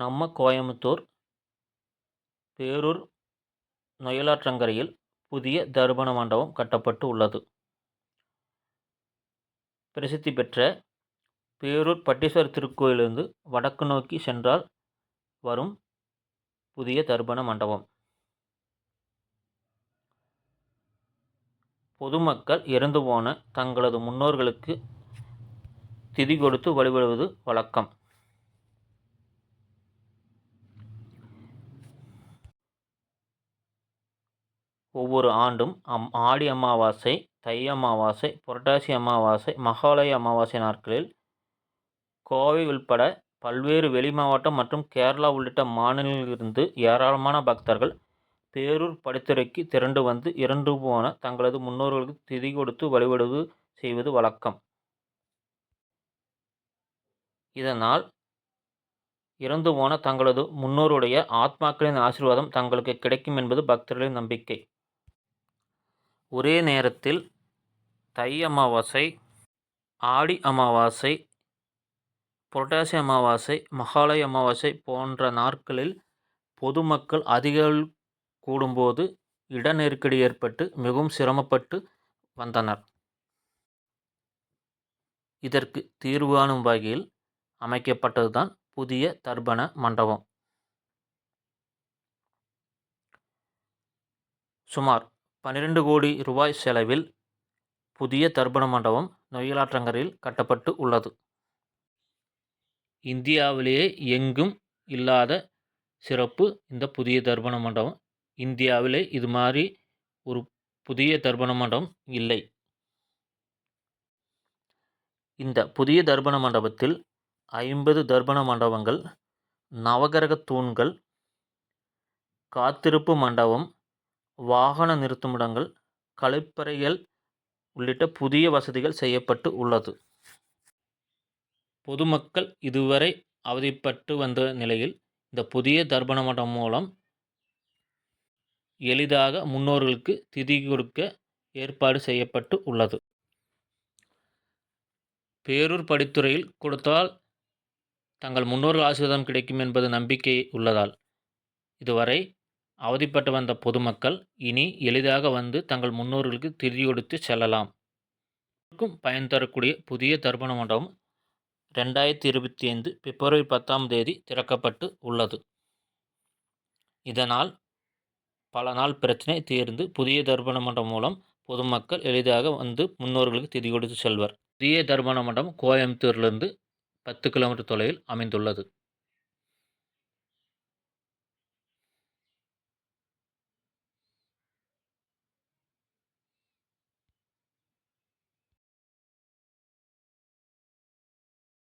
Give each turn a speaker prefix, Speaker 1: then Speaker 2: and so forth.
Speaker 1: நம்ம கோயம்புத்தூர் பேரூர் நொயலாற்றங்கரையில் புதிய தர்பண மண்டபம் கட்டப்பட்டு உள்ளது. பிரசித்தி பெற்ற பேரூர் பட்டீஸ்வர் திருக்கோயிலிருந்து வடக்கு நோக்கி சென்றால் வரும் புதிய தர்ப்பண மண்டபம். பொதுமக்கள் இறந்து போன தங்களது முன்னோர்களுக்கு திதி கொடுத்து வழிபடுவது வழக்கம். ஒவ்வொரு ஆண்டும் அம் ஆடி அமாவாசை தை அமாவாசை புரட்டாசி அமாவாசை மகாலய அமாவாசை நாட்களில் கோவை உள்பட பல்வேறு வெளி மாவட்டம் மற்றும் கேரளா உள்ளிட்ட மாநிலங்களிலிருந்து ஏராளமான பக்தர்கள் பேரூர் படித்துறைக்கு திரண்டு வந்து இறந்து போன தங்களது முன்னோர்களுக்கு திதி கொடுத்து வழிபடுவது செய்வது வழக்கம். இதனால் இறந்து போன தங்களது முன்னோருடைய ஆத்மாக்களின் ஆசீர்வாதம் தங்களுக்கு கிடைக்கும் என்பது பக்தர்களின் நம்பிக்கை. ஒரே நேரத்தில் தை அமாவாசை ஆடி அமாவாசை புரட்டாசி அமாவாசை மகாலய அமாவாசை போன்ற நாட்களில் பொதுமக்கள் அதிகள் கூடும்போது இட நெருக்கடி ஏற்பட்டு மிகவும் சிரமப்பட்டு வந்தனர். இதற்கு தீர்வு காணும் வகையில் அமைக்கப்பட்டதுதான் புதிய தர்ப்பண மண்டபம். சுமார் பன்னிரண்டு கோடி ரூபாய் செலவில் புதிய தர்ப்பண மண்டபம் நொயிலாற்றங்கரையில் கட்டப்பட்டு உள்ளது. இந்தியாவிலேயே எங்கும் இல்லாத சிறப்பு இந்த புதிய தர்ப்பண மண்டபம். இந்தியாவிலே இது மாதிரி ஒரு புதிய தர்ப்பண மண்டபம் இல்லை. இந்த புதிய தர்ப்பண மண்டபத்தில் ஐம்பது தர்ப்பண மண்டபங்கள் நவகரக தூண்கள் காத்திருப்பு மண்டபம் வாகன நிறுத்துமிடங்கள் கழிப்பறைகள் உள்ளிட்ட புதிய வசதிகள் செய்யப்பட்டு உள்ளது. பொதுமக்கள் இதுவரை அவதிப்பட்டு வந்த நிலையில் இந்த புதிய தர்ப்பண மடம் மூலம் எளிதாக முன்னோர்களுக்கு திதி கொடுக்க ஏற்பாடு செய்யப்பட்டு உள்ளது. பேரூர் படித்துறையில் கொடுத்தால் தங்கள் முன்னோர்கள் ஆசீர்வாதம் கிடைக்கும் என்பது நம்பிக்கை உள்ளதால் இதுவரை அவதிப்பட்டு வந்த பொதுமக்கள் இனி எளிதாக வந்து தங்கள் முன்னோர்களுக்கு திதி கொடுத்து செல்லலாம் பயன் தரக்கூடிய புதிய தர்ப்பண மண்டபம் ரெண்டாயிரத்தி இருபத்தி ஐந்து பிப்ரவரி பத்தாம் தேதி திறக்கப்பட்டு உள்ளது. இதனால் பல நாள் பிரச்சனை தீர்ந்து புதிய தர்ப்பண மண்டபம் மூலம் பொதுமக்கள் எளிதாக வந்து முன்னோர்களுக்கு திதி கொடுத்து செல்வர். புதிய தர்ப்பண மண்டபம் கோயம்புத்தூர்லேருந்து பத்து கிலோமீட்டர் தொலைவில் அமைந்துள்ளது.